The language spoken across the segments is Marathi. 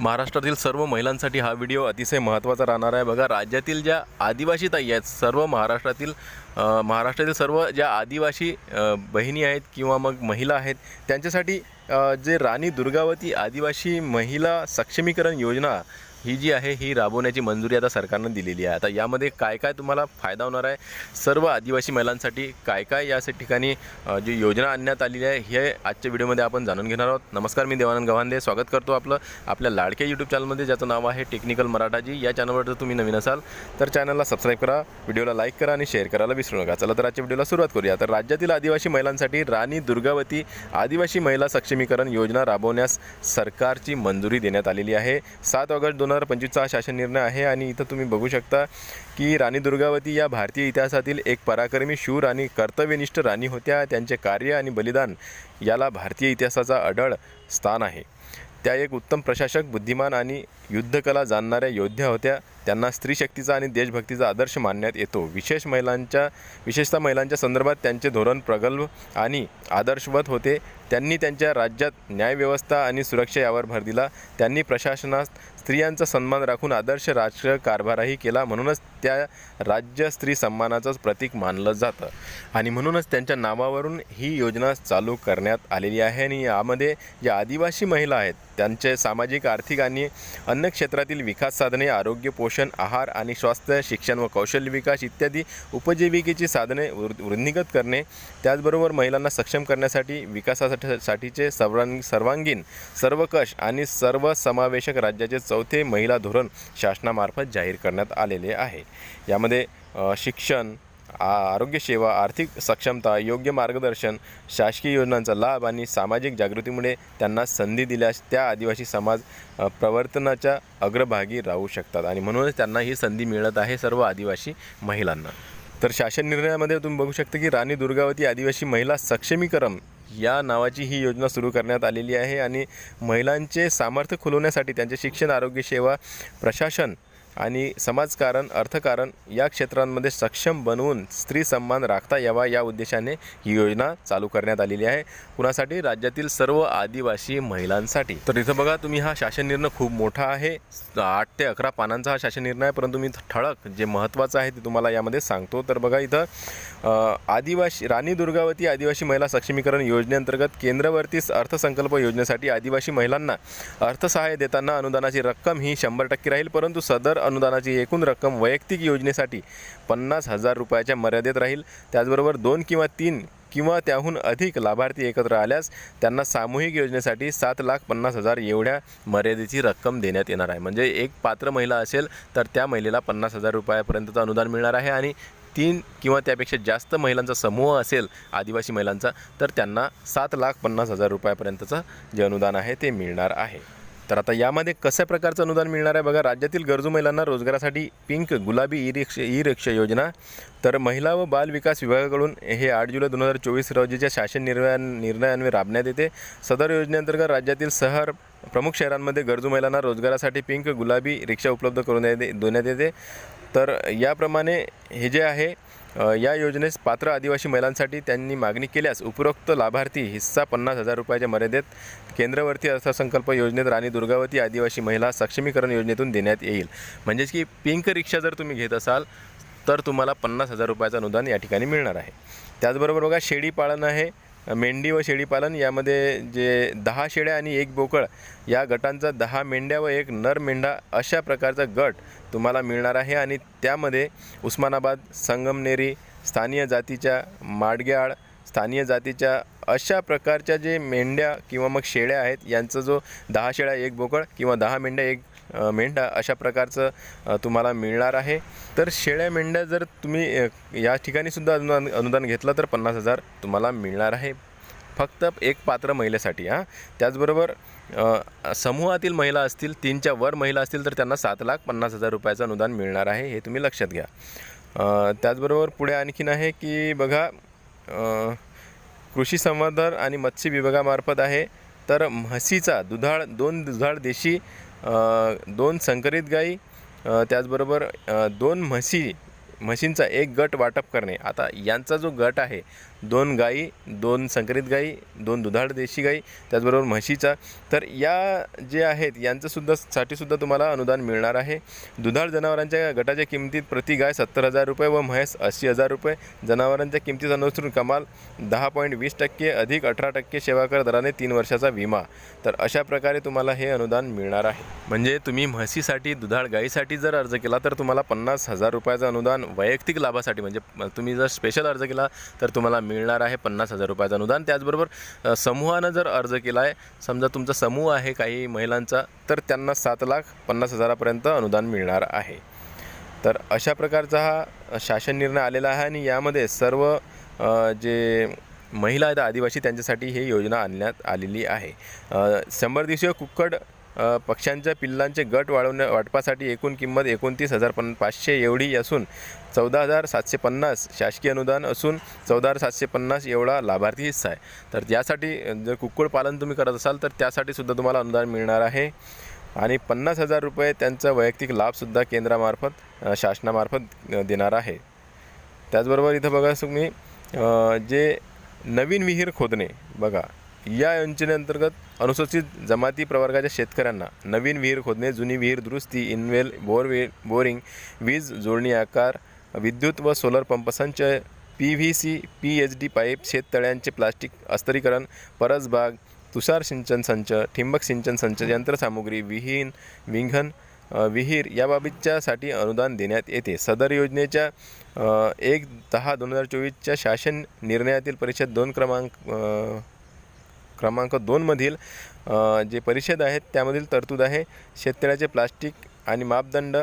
महाराष्ट्रातील सर्व महिलांसाठी हा व्हिडिओ अतिशय महत्त्वाचा राहणार आहे. बघा राज्यातील ज्या आदिवासी ताई आहेत सर्व महाराष्ट्रातील महाराष्ट्रातील सर्व ज्या आदिवासी बहिणी आहेत किंवा मग महिला आहेत त्यांच्यासाठी जे राणी दुर्गावती आदिवासी महिला सक्षमीकरण योजना ही जी आहे ही राबवण्याची मंजुरी आता सरकारनं दिलेली आहे. आता यामध्ये काय काय तुम्हाला फायदा होणार आहे? सर्व आदिवासी महिलांसाठी काय काय या ठिकाणी जी योजना आणण्यात आलेली आहे हे आजच्या व्हिडिओमध्ये आपण जाणून घेणार आहोत. नमस्कार मी देवानंद गव्हांदे. स्वागत करतो आपलं आपल्या लाडक्या यूट्यूब चॅनलमध्ये ज्याचं नाव आहे टेक्निकल मराठाजी या चॅनलवर जर तुम्ही नवीन असाल तर चॅनलला सबस्क्राईब करा व्हिडिओला लाईक करा आणि शेअर करायला विसरू नका. चला तर आजच्या व्हिडिओला सुरुवात करूया. तर राज्यातील आदिवासी महिलांसाठी राणी दुर्गावती आदिवासी महिला सक्षमीकरण योजना राबवण्यास सरकारची मंजुरी देण्यात आलेली आहे. सात ऑगस्ट दोन हजार पंचवीसचा हा शासन निर्णय आहे आणि इथं तुम्ही बघू शकता की राणी दुर्गावती या भारतीय इतिहासातील एक पराक्रमी शूर आणि कर्तव्यनिष्ठ राणी होत्या. त्यांचे कार्य आणि बलिदान याला भारतीय इतिहासाचा अढळ स्थान आहे. त्या एक उत्तम प्रशासक बुद्धिमान आणि युद्धकला जाणणाऱ्या योद्ध्या होत्या. त्यांना स्त्रीशक्तीचा आणि देशभक्तीचा आदर्श मानण्यात येतो. विशेष महिलांच्या विशेषतः महिलांच्या संदर्भात त्यांचे धोरण प्रगल्भ आणि आदर्शवत होते. त्यांनी त्यांच्या राज्यात न्यायव्यवस्था आणि सुरक्षा यावर भर दिला. त्यांनी प्रशासनात स्त्रियांचा सन्मान राखून आदर्श राजकीय कारभारही केला. म्हणूनच त्या राज्य स्त्री सन्मानाचंच प्रतीक मानलं जातं. आणि म्हणूनच त्यांच्या नावावरून ही योजना चालू करण्यात आलेली आहे. आणि यामध्ये ज्या आदिवासी महिला आहेत त्यांचे सामाजिक आर्थिक आणि अन्य क्षेत्रातील विकास साधने आरोग्य पोषण आहार आणि स्वास्थ्य शिक्षण व कौशल्य विकास इत्यादी उपजीविकेची साधने वृद्धिंगत करणे त्याचबरोबर महिलांना सक्षम करण्यासाठी विकासासाठीसाठीचे सर्वांग सर्वांगीण सर्वकष आणि सर्व समावेशक राज्याचे चौथे महिला धोरण शासनामार्फत जाहीर करण्यात आलेले आहे. यामध्ये शिक्षण आरोग्यसेवा आर्थिक सक्षमता योग्य मार्गदर्शन शासकीय योजनांचा लाभ आणि सामाजिक जागृतीमुळे त्यांना संधी दिल्यास त्या आदिवासी समाज प्रवर्तनाच्या अग्रभागी राहू शकतात आणि म्हणूनच त्यांना ही संधी मिळत आहे सर्व आदिवासी महिलांना. तर शासन निर्णयामध्ये तुम्ही बघू शकता की राणी दुर्गावती आदिवासी महिला सक्षमीकरण या नावाची ही योजना सुरू करण्यात आलेली आहे आणि महिलांचे सामर्थ्य खुलवण्यासाठी त्यांचे शिक्षण आरोग्यसेवा प्रशासन आणि समाजकारण अर्थकारण या क्षेत्रांमध्ये सक्षम बनवून स्त्री सन्मान राखता यावा या उद्देशाने ही योजना चालू करण्यात आलेली आहे. कुणासाठी? राज्यातील सर्व आदिवासी महिलांसाठी. तर इथं बघा तुम्ही हा शासन निर्णय खूप मोठा आहे. आठ ते अकरा पानांचा हा शासन निर्णय आहे परंतु मी ठळक जे महत्त्वाचं आहे ते तुम्हाला यामध्ये सांगतो. तर बघा इथं आदिवासी राणी दुर्गावती आदिवासी महिला सक्षमीकरण योजनेअंतर्गत केंद्रवरती अर्थसंकल्प योजनेसाठी आदिवासी महिलांना अर्थसहाय्य देताना अनुदानाची रक्कम ही शंभर टक्के राहील परंतु सदर अनुदानाची एकूण रक्कम वैयक्तिक योजनेसाठी पन्नास हजार रुपयाच्या मर्यादेत राहील. त्याचबरोबर दोन किंवा तीन किंवा त्याहून अधिक लाभार्थी एकत्र आल्यास त्यांना सामूहिक योजनेसाठी सात लाख पन्नास हजार एवढ्या मर्यादेची रक्कम देण्यात येणार आहे. म्हणजे एक पात्र महिला असेल तर त्या महिलेला पन्नास हजार रुपयापर्यंतचं अनुदान मिळणार आहे आणि तीन किंवा त्यापेक्षा जास्त महिलांचा समूह असेल आदिवासी महिलांचा तर त्यांना सात लाख पन्नास हजार रुपयापर्यंतचं जे अनुदान आहे ते मिळणार आहे. तर आता यामध्ये कशा प्रकारचं अनुदान मिळणार आहे? बघा राज्यातील गरजू महिलांना रोजगारासाठी पिंक गुलाबी ई रिक्षा ई रिक्षा योजना. तर महिला व बाल विकास विभागाकडून हे आठ जुलै दोन हजार चोवीस रोजीच्या शासन निर्णया निर्णयांवर राबण्यात येते. सदर योजनेअंतर्गत राज्यातील शहर प्रमुख शहरांमध्ये गरजू महिलांना रोजगारासाठी पिंक गुलाबी रिक्षा उपलब्ध करून देण्यात येते. तर याप्रमाणे हे जे आहे या योजनेस पात्र आदिवासी महिलांसाठी त्यांनी मागणी केल्यास उपरोक्त लाभार्थी हिस्सा पन्नास हजार रुपयाच्या मर्यादेत केंद्रवर्ती अर्थसंकल्प योजनेत राणी दुर्गावती आदिवासी महिला सक्षमीकरण योजनेतून देण्यात येईल. म्हणजेच की पिंक रिक्षा जर तुम्ही घेत असाल तर तुम्हाला पन्नास हजार रुपयाचं अनुदान या ठिकाणी मिळणार आहे. त्याचबरोबर बघा शेळी पाळणं आहे मेंढी व शेळीपालन यामध्ये जे दहा शेळ्या आणि एक बोकळ या गटांचा दहा मेंढ्या व एक नर मेंढा अशा प्रकारचा गट तुम्हाला मिळणार आहे आणि त्यामध्ये उस्मानाबाद संगमनेरी स्थानीय जातीच्या माडग्याळ स्थानीय जातीच्या अशा प्रकारच्या जे मेंढ्या किंवा मग शेळ्या आहेत यांचा जो दहा शेळ्या एक बोकळ किंवा दहा मेंढ्या एक मेंढा अशा प्रकारचं तुम्हाला मिळणार आहे. तर शेळ्या मेंढ्या जर तुम्ही या ठिकाणीसुद्धा अनुदान अनुदान घेतलं तर पन्नास हजार तुम्हाला मिळणार आहे. फक्त एक पात्र महिलेसाठी हां. त्याचबरोबर समूहातील महिला असतील तीनच्या वर महिला असतील तर त्यांना सात लाख पन्नास हजार रुपयाचं अनुदान मिळणार आहे हे तुम्ही लक्षात घ्या. त्याचबरोबर पुढे आणखीन आहे की बघा कृषी संवर्धन आणि मत्स्य विभागामार्फत आहे. तर म्हशीचा दुधाळ दोन दुधाळ देशी दोन संकरित गाई त्याचबरोबर दोन म्हशी म्हशींचा एक गट वाटप करणे. आता यांचा जो गट आहे दोन गाई दोन संकरित गाई दोन दुधाळ देशी गाई त्याचबरोबर म्हशीचा तर या जे आहेत यांचंसुद्धा साठीसुद्धा तुम्हाला अनुदान मिळणार आहे. दुधाळ जनावरांच्या गटाच्या किमतीत प्रति गाय सत्तर हजार रुपये व म्हैस ऐंशी हजार रुपये. जनावरांच्या किमतीत अनुसरून कमाल दहा पॉईंट वीस टक्के अधिक अठरा टक्के सेवाकर दराने तीन वर्षाचा विमा. तर अशा प्रकारे तुम्हाला हे अनुदान मिळणार आहे. म्हणजे तुम्ही म्हशीसाठी दुधाळ गाईसाठी जर अर्ज केला तर तुम्हाला पन्नास हजार रुपयाचं अनुदान वैयक्तिक लाभासाठी म्हणजे तुम्ही जर स्पेशल अर्ज केला तर तुम्हाला मिळणार आहे पन्नास हजार रुपयाचं अनुदान. त्याचबरोबर समूहानं जर अर्ज केला आहे समजा तुमचा समूह आहे काही महिलांचा तर त्यांना सात लाख पन्नास हजारापर्यंत अनुदान मिळणार आहे. तर अशा प्रकारचा हा शासन निर्णय आलेला आहे आणि यामध्ये सर्व जे महिला आहेत आदिवासी त्यांच्यासाठी ही योजना आणण्यात आलेली आहे. शंभर दिवसीय कुक्कड पक्ष्यांच्या पिल्लांचे गट वाढवण्या वाटपासाठी एकूण किंमत एकोणतीस हजार पन पाचशे एवढी असून चौदा हजार सातशे पन्नास शासकीय अनुदान असून चौदा हजार सातशे पन्नास एवढा लाभार्थी हिस्सा आहे. तर यासाठी जर कुक्कुटपालन तुम्ही करत असाल तर त्यासाठी सुद्धा तुम्हाला अनुदान मिळणार आहे. आणि पन्नास हजार रुपये त्यांचा वैयक्तिक लाभसुद्धा केंद्रामार्फत शासनामार्फत देणार आहे. त्याचबरोबर इथं बघा तुम्ही जे नवीन विहीर खोदणे बघा. या योजनेअंतर्गत अनुसूचित जमाती प्रवर्गाच्या शेतकऱ्यांना नवीन विहीर खोदणे जुनी विहीर दुरुस्ती इनवेल बोरवे बोरिंग वीज जोडणी आकार विद्युत व सोलर पंप संच P V C P H D pipe शेततळ्यांचे plastic अस्तरीकरण परसबाग तुषार सिंचन संच ठिंबक सिंचन संच यंत्रसामुग्री विहीन विंघन विहीर याबाबतच्यासाठी अनुदान देण्यात येते. सदर योजनेच्या एक दहा दोन हजार चोवीसच्या शासन निर्णयातील परिषद दोन क्रमांक क्रमांक दोनमधील जे परिषद आहेत त्यामधील तरतूद आहे. शेततळ्याचे प्लास्टिक आणि मापदंड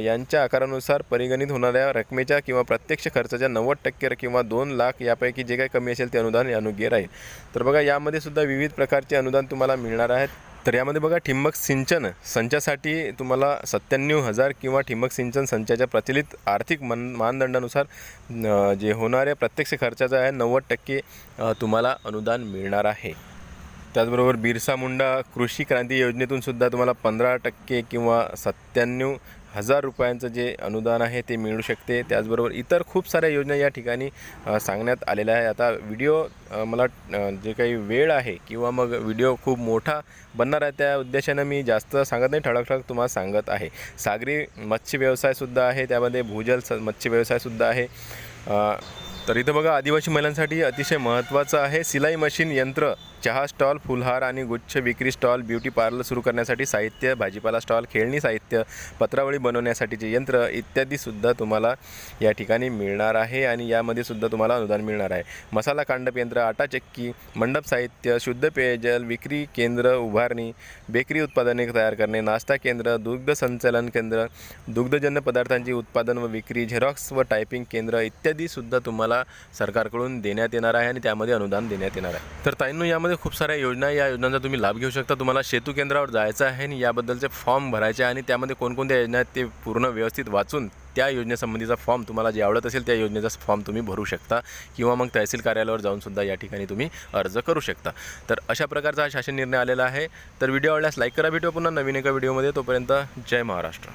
यांच्या आकारानुसार परिगणित होणाऱ्या रकमेच्या किंवा प्रत्यक्ष खर्चाच्या नव्वद टक्के किंवा दोन लाख यापैकी जे काही कमी असेल ते अनुदान अनुग्य राहील तर बघा यामध्ये सुद्धा विविध प्रकारचे अनुदान तुम्हाला मिळणार आहेत. तर यामध्ये बघा ठिंबक सिंचन संचासाठी तुम्हाला सत्त्याण्णव हजार किंवा ठिंबक सिंचन संचाच्या प्रचलित आर्थिक मन मानदंडानुसार जे होणाऱ्या प्रत्यक्ष खर्चाचा आहे नव्वद टक्के तुम्हाला अनुदान मिळणार आहे. त्याचबरोबर बिरसा मुंडा कृषी क्रांती योजनेतून सुद्धा तुम्हाला पंधरा टक्के किंवा सत्त्याण्णव हजार रुपयांचं जे अनुदान आहे ते मिळू शकते. त्याचबरोबर इतर खूप साऱ्या योजना या ठिकाणी सांगण्यात आलेल्या आहे आता व्हिडिओ मला जे काही वेळ आहे किंवा मग व्हिडिओ खूप मोठा बनणार आहे त्या उद्देशानं मी जास्त सांगत नाही. ठळक ठळक तुम्हाला सांगत आहे. सागरी मत्स्य व्यवसायसुद्धा आहे त्यामध्ये भूजल स मत्स्य व्यवसायसुद्धा आहे. तर इथं बघा आदिवासी महिलांसाठी अतिशय महत्त्वाचं आहे. सिलाई मशीन यंत्र चहा स्टॉल फुलहार आणि गुच्छ विक्री स्टॉल ब्युटी पार्लर सुरू करण्यासाठी साहित्य भाजीपाला स्टॉल खेळणी साहित्य पत्रावळी बनवण्यासाठीचे यंत्र इत्यादीसुद्धा तुम्हाला या ठिकाणी मिळणार आहे आणि यामध्ये सुद्धा तुम्हाला अनुदान मिळणार आहे. मसाला कांडप यंत्र आटा चक्की मंडप साहित्य शुद्ध पेयजल विक्री केंद्र उभारणी बेकरी उत्पादने तयार करणे नाश्ता केंद्र दुग्ध संचलन केंद्र दुग्धजन्य पदार्थांची उत्पादन व विक्री झेरॉक्स व टायपिंग केंद्र इत्यादीसुद्धा तुम्हाला सरकारकडून देण्यात येणार आहे आणि त्यामध्ये अनुदान देण्यात येणार आहे. तर ताईंनो यामध्ये खूप साऱ्या योजना या योजनांचा तुम्ही लाभ घेऊ शकता. तुम्हाला सेतू केंद्रावर जायचं आहे आणि याबद्दलचे फॉर्म भरायचे आहे आणि त्यामध्ये कोणकोणत्या योजना आहेत ते पूर्ण व्यवस्थित वाचून त्या योजनेसंबंधीचा फॉर्म तुम्हाला जे आवडत असेल त्या योजनेचा फॉर्म तुम्ही भरू शकता किंवा मग तहसील कार्यालयावर जाऊन सुद्धा या ठिकाणी तुम्ही अर्ज करू शकता. तर अशा प्रकारचा हा शासन निर्णय आलेला आहे. तर व्हिडिओ आवडल्यास लाईक करा. भेटू पुन्हा नवीन एका व्हिडिओमध्ये. तोपर्यंत जय महाराष्ट्र.